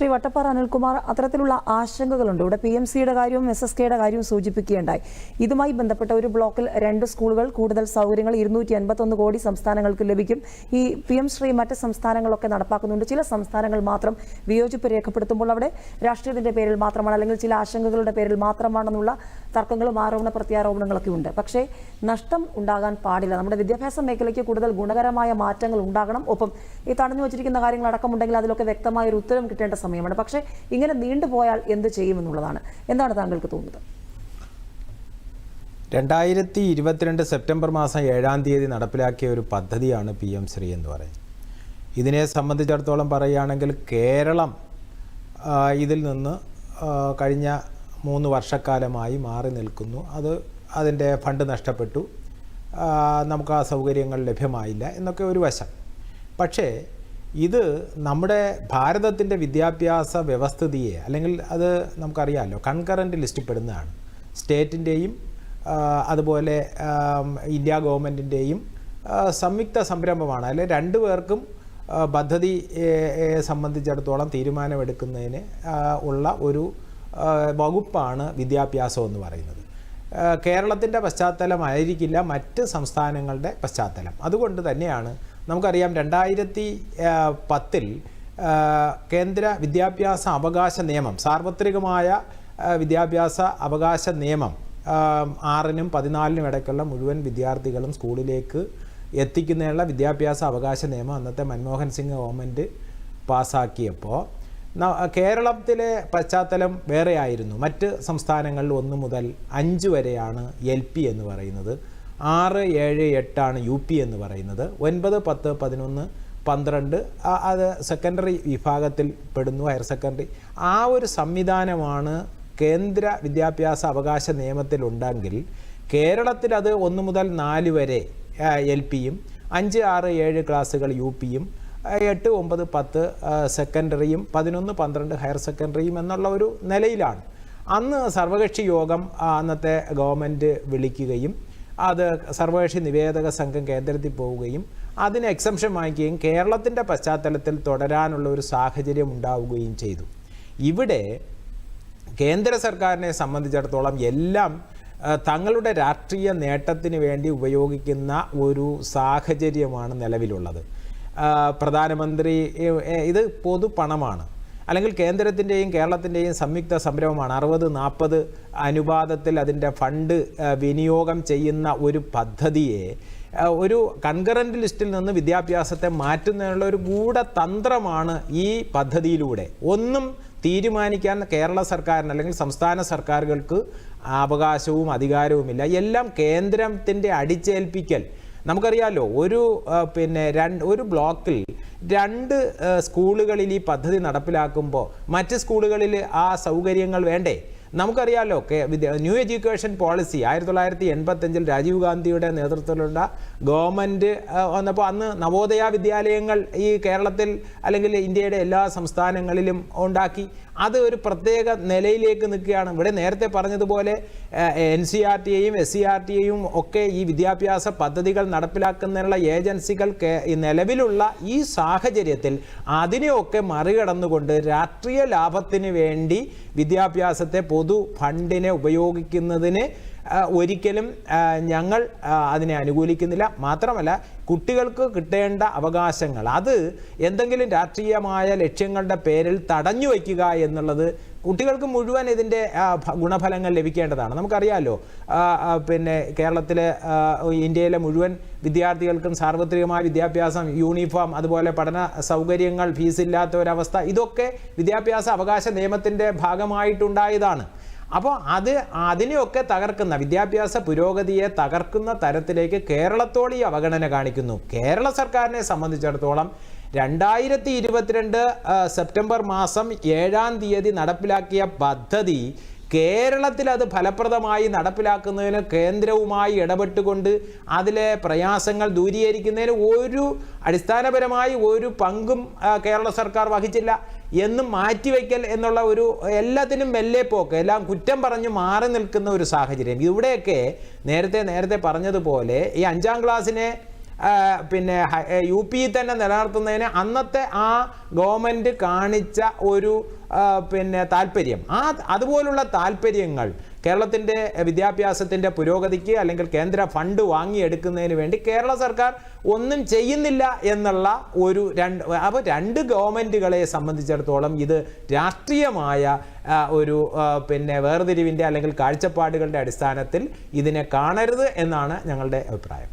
ശ്രീ വട്ടപ്പാറ അനിൽകുമാർ അത്തരത്തിലുള്ള ആശങ്കകളുണ്ട്. ഇവിടെ P M സിയുടെ കാര്യവും എസ് എസ് കെയുടെ കാര്യവും സൂചിപ്പിക്കുകയുണ്ടായി. ഇതുമായി ബന്ധപ്പെട്ട ഒരു ബ്ലോക്കിൽ രണ്ട് സ്കൂളുകൾ കൂടുതൽ സൗകര്യങ്ങൾ ഇരുന്നൂറ്റി എൺപത്തൊന്ന് കോടി സംസ്ഥാനങ്ങൾക്ക് ലഭിക്കും. ഈ പി എം ശ്രീ മറ്റ് സംസ്ഥാനങ്ങളൊക്കെ നടപ്പാക്കുന്നുണ്ട്. ചില സംസ്ഥാനങ്ങൾ മാത്രം വിയോജിപ്പ് രേഖപ്പെടുത്തുമ്പോൾ അവിടെ രാഷ്ട്രീയത്തിന്റെ പേരിൽ മാത്രമാണ് അല്ലെങ്കിൽ ചില ആശങ്കകളുടെ പേരിൽ മാത്രമാണെന്നുള്ള തർക്കങ്ങളും ആരോപണ പ്രത്യാരോപണങ്ങളൊക്കെ ഉണ്ട്. പക്ഷേ നഷ്ടം ഉണ്ടാകാൻ പാടില്ല. നമ്മുടെ വിദ്യാഭ്യാസ മേഖലയ്ക്ക് കൂടുതൽ ഗുണകരമായ മാറ്റങ്ങൾ ഉണ്ടാകണം. ഒപ്പം ഈ തടഞ്ഞു വച്ചിരിക്കുന്ന കാര്യങ്ങൾ അടക്കമുണ്ടെങ്കിൽ അതിലൊക്കെ വ്യക്തമായ ഒരു ഉത്തരം കിട്ടേണ്ട സമയമാണ്. പക്ഷേ ഇങ്ങനെ നീണ്ടുപോയാൽ എന്ത് ചെയ്യുമെന്നുള്ളതാണ് എന്താണ് താങ്കൾക്ക് തോന്നുന്നത്? രണ്ടായിരത്തി ഇരുപത്തിരണ്ട് സെപ്റ്റംബർ മാസം ഏഴാം തീയതി നടപ്പിലാക്കിയ ഒരു പദ്ധതിയാണ് പി എം ശ്രീ എന്ന് പറയുന്നത്. ഇതിനെ സംബന്ധിച്ചിടത്തോളം പറയുകയാണെങ്കിൽ കേരളം ഇതിൽ നിന്ന് കഴിഞ്ഞ മൂന്ന് വർഷക്കാലമായി മാറി നിൽക്കുന്നു. അത് അതിന്റെ ഫണ്ട് നഷ്ടപ്പെട്ടു. നമുക്ക് ആ സൗകര്യങ്ങൾ ലഭ്യമായില്ല എന്നൊക്കെ ഒരു വശം. പക്ഷേ ഇത് നമ്മുടെ ഭാരതത്തിന്റെ വിദ്യാഭ്യാസ വ്യവസ്ഥിതിയെ അല്ലെങ്കിൽ അത് നമുക്കറിയാമല്ലോ കൺകറന്റ് ലിസ്റ്റിൽ പെടുന്നതാണ് സ്റ്റേറ്റിന്റെയും അതുപോലെ ഇന്ത്യ ഗവൺമെന്റിന്റെയും സംയുക്ത സംരംഭമാണ്. അല്ലെ രണ്ടു പേർക്കും പദ്ധതി സംബന്ധിച്ചിടത്തോളം തീരുമാനമെടുക്കുന്നതിന് ഉള്ള ഒരു വകുപ്പാണ് വിദ്യാഭ്യാസം എന്ന് പറയുന്നത്. കേരളത്തിന്റെ പശ്ചാത്തലമായിരിക്കില്ല മറ്റ് സംസ്ഥാനങ്ങളുടെ പശ്ചാത്തലം. അതുകൊണ്ട് തന്നെയാണ് നമുക്കറിയാം രണ്ടായിരത്തി പത്തിൽ കേന്ദ്ര വിദ്യാഭ്യാസ അവകാശ നിയമം സാർവത്രികമായ വിദ്യാഭ്യാസ അവകാശ നിയമം ആറിനും പതിനാലിനും ഇടയ്ക്കുള്ള മുഴുവൻ വിദ്യാർത്ഥികളും സ്കൂളിലേക്ക് എത്തിക്കുന്നതിനുള്ള വിദ്യാഭ്യാസ അവകാശ നിയമം അന്നത്തെ മൻമോഹൻ സിംഗ് ഗവൺമെന്റ് പാസ്സാക്കിയപ്പോൾ കേരളത്തിലെ പശ്ചാത്തലം വേറെയായിരുന്നു. മറ്റ് സംസ്ഥാനങ്ങളിൽ ഒന്ന് മുതൽ അഞ്ച് വരെയാണ് എൽ പി എന്ന് പറയുന്നത്. ആറ് ഏഴ് എട്ടാണ് യു പി എന്ന് പറയുന്നത്. ഒൻപത് പത്ത് പതിനൊന്ന് പന്ത്രണ്ട് അത് സെക്കൻഡറി വിഭാഗത്തിൽ പെടുന്നു ഹയർ സെക്കൻഡറി ആ ഒരു സംവിധാനമാണ് കേന്ദ്ര വിദ്യാഭ്യാസ അവകാശ നിയമത്തിലുണ്ടെങ്കിൽ കേരളത്തിൽ അത് ഒന്ന് മുതൽ നാല് വരെ എൽ പിയും അഞ്ച് ആറ് ഏഴ് ക്ലാസ്സുകൾ യു പിയും എട്ട് ഒമ്പത് പത്ത് സെക്കൻഡറിയും പതിനൊന്ന് പന്ത്രണ്ട് ഹയർ സെക്കൻഡറിയും എന്നുള്ള ഒരു നിലയിലാണ്. അന്ന് സർവകക്ഷി യോഗം അന്നത്തെ ഗവൺമെന്റ് വിളിക്കുകയും അത് സർവകക്ഷി നിവേദക സംഘം കേന്ദ്രത്തിൽ പോവുകയും അതിന് എക്സംഷൻ വാങ്ങിക്കുകയും കേരളത്തിന്റെ പശ്ചാത്തലത്തിൽ തുടരാനുള്ള ഒരു സാഹചര്യം ഉണ്ടാവുകയും ചെയ്തു. ഇവിടെ കേന്ദ്ര സർക്കാരിനെ സംബന്ധിച്ചിടത്തോളം എല്ലാം തങ്ങളുടെ രാഷ്ട്രീയ നേട്ടത്തിന് വേണ്ടി ഉപയോഗിക്കുന്ന ഒരു സാഹചര്യമാണ് നിലവിലുള്ളത്. പ്രധാനമന്ത്രി ഇത് പൊതു പണമാണ് അല്ലെങ്കിൽ കേന്ദ്രത്തിന്റെയും കേരളത്തിന്റെയും സംയുക്ത സംരംഭമാണ്. അറുപത് നാൽപ്പത് അനുപാതത്തിൽ അതിന്റെ ഫണ്ട് വിനിയോഗം ചെയ്യുന്ന ഒരു പദ്ധതിയെ ഒരു കൺകറന്റ് ലിസ്റ്റിൽ നിന്ന് വിദ്യാഭ്യാസത്തെ മാറ്റുന്നതിനുള്ള ഒരു ഗൂഢതന്ത്രമാണ് ഈ പദ്ധതിയിലൂടെ. ഒന്നും തീരുമാനിക്കാൻ കേരള സർക്കാരിന് അല്ലെങ്കിൽ സംസ്ഥാന സർക്കാരുകൾക്ക് അവകാശവും അധികാരവുമില്ല. എല്ലാം കേന്ദ്രത്തിന്റെ അടിച്ചേൽപ്പിക്കൽ. നമുക്കറിയാലോ ഒരു പിന്നെ രണ്ട് ഒരു ബ്ലോക്കിൽ രണ്ട് സ്കൂളുകളിൽ ഈ പദ്ധതി നടപ്പിലാക്കുമ്പോൾ മറ്റ് സ്കൂളുകളിൽ ആ സൗകര്യങ്ങൾ വേണ്ടേ? നമുക്കറിയാമല്ലോ ന്യൂ എഡ്യൂക്കേഷൻ പോളിസി ആയിരത്തി തൊള്ളായിരത്തി എൺപത്തഞ്ചിൽ രാജീവ് ഗാന്ധിയുടെ നേതൃത്വത്തിലുള്ള ഗവൺമെന്റ് വന്നപ്പോൾ അന്ന് നവോദയ വിദ്യാലയങ്ങൾ ഈ കേരളത്തിൽ അല്ലെങ്കിൽ ഇന്ത്യയുടെ എല്ലാ സംസ്ഥാനങ്ങളിലും ഉണ്ടാക്കി. അത് ഒരു പ്രത്യേക നിലയിലേക്ക് നിൽക്കുകയാണ്. ഇവിടെ നേരത്തെ പറഞ്ഞതുപോലെ എൻ സി ആർ ടിയെയും എസ് സി ആർ ടിയെയും ഒക്കെ ഈ വിദ്യാഭ്യാസ പദ്ധതികൾ നടപ്പിലാക്കുന്നതിനുള്ള ഏജൻസികൾ നിലവിലുള്ള ഈ സാഹചര്യത്തിൽ അതിനെയൊക്കെ മറികടന്നുകൊണ്ട് രാഷ്ട്രീയ ലാഭത്തിന് വേണ്ടി വിദ്യാഭ്യാസത്തെ പൊതു ഫണ്ടിനെ ഉപയോഗിക്കുന്നതിന് ഒരിക്കലും ഞങ്ങൾ അതിനെ അനുകൂലിക്കുന്നില്ല. മാത്രമല്ല കുട്ടികൾക്ക് കിട്ടേണ്ട അവകാശങ്ങൾ അത് എന്തെങ്കിലും രാഷ്ട്രീയമായ ലക്ഷ്യങ്ങളുടെ പേരിൽ തടഞ്ഞു വയ്ക്കുക എന്നുള്ളത് കുട്ടികൾക്ക് മുഴുവൻ ഇതിന്റെ ഗുണഫലങ്ങൾ ലഭിക്കേണ്ടതാണ്. നമുക്കറിയാമല്ലോ പിന്നെ കേരളത്തിലെ ഇന്ത്യയിലെ മുഴുവൻ വിദ്യാർത്ഥികൾക്കും സാർവത്രികമായ വിദ്യാഭ്യാസം യൂണിഫോം അതുപോലെ പഠന സൗകര്യങ്ങൾ ഫീസില്ലാത്ത ഒരവസ്ഥ ഇതൊക്കെ വിദ്യാഭ്യാസ അവകാശ നിയമത്തിന്റെ ഭാഗമായിട്ടുണ്ടായതാണ്. അപ്പോൾ അത് അതിനെയൊക്കെ തകർക്കുന്ന വിദ്യാഭ്യാസ പുരോഗതിയെ തകർക്കുന്ന തരത്തിലേക്ക് കേരളത്തോട് ഈ അവഗണന കാണിക്കുന്നു. കേരള സർക്കാരിനെ സംബന്ധിച്ചിടത്തോളം രണ്ടായിരത്തി ഇരുപത്തിരണ്ട് സെപ്റ്റംബർ മാസം ഏഴാം തീയതി നടപ്പിലാക്കിയ പദ്ധതി കേരളത്തിൽ അത് ഫലപ്രദമായി നടപ്പിലാക്കുന്നതിന് കേന്ദ്രവുമായി ഇടപെട്ടുകൊണ്ട് അതിലെ പ്രയാസങ്ങൾ ദൂരീകരിക്കുന്നതിന് ഒരു അടിസ്ഥാനപരമായി ഒരു പങ്കും കേരള സർക്കാർ വഹിച്ചില്ല. എന്നും മാറ്റിവെക്കൽ എന്നുള്ള ഒരു എല്ലാത്തിനും മെല്ലെ പോക്ക് എല്ലാം കുറ്റം പറഞ്ഞ് മാറി നിൽക്കുന്ന ഒരു സാഹചര്യം. ഇവിടെയൊക്കെ നേരത്തെ നേരത്തെ പറഞ്ഞതുപോലെ ഈ അഞ്ചാം ക്ലാസ്സിനെ പിന്നെ യു പിയിൽ തന്നെ നിലനിർത്തുന്നതിന് അന്നത്തെ ആ ഗവൺമെന്റ് കാണിച്ച ഒരു പിന്നെ താല്പര്യം. ആ അതുപോലുള്ള താല്പര്യങ്ങൾ കേരളത്തിന്റെ വിദ്യാഭ്യാസത്തിന്റെ പുരോഗതിക്ക് അല്ലെങ്കിൽ കേന്ദ്ര ഫണ്ട് വാങ്ങിയെടുക്കുന്നതിന് വേണ്ടി കേരള സർക്കാർ ഒന്നും ചെയ്യുന്നില്ല എന്നുള്ള ഒരു രണ്ട് അപ്പോൾ രണ്ട് ഗവൺമെന്റുകളെ സംബന്ധിച്ചിടത്തോളം ഇത് രാഷ്ട്രീയമായ ഒരു പിന്നെ വേർതിരിവിന്റെ അല്ലെങ്കിൽ കാഴ്ചപ്പാടുകളുടെ അടിസ്ഥാനത്തിൽ ഇതിനെ കാണരുത് എന്നാണ് ഞങ്ങളുടെ അഭിപ്രായം.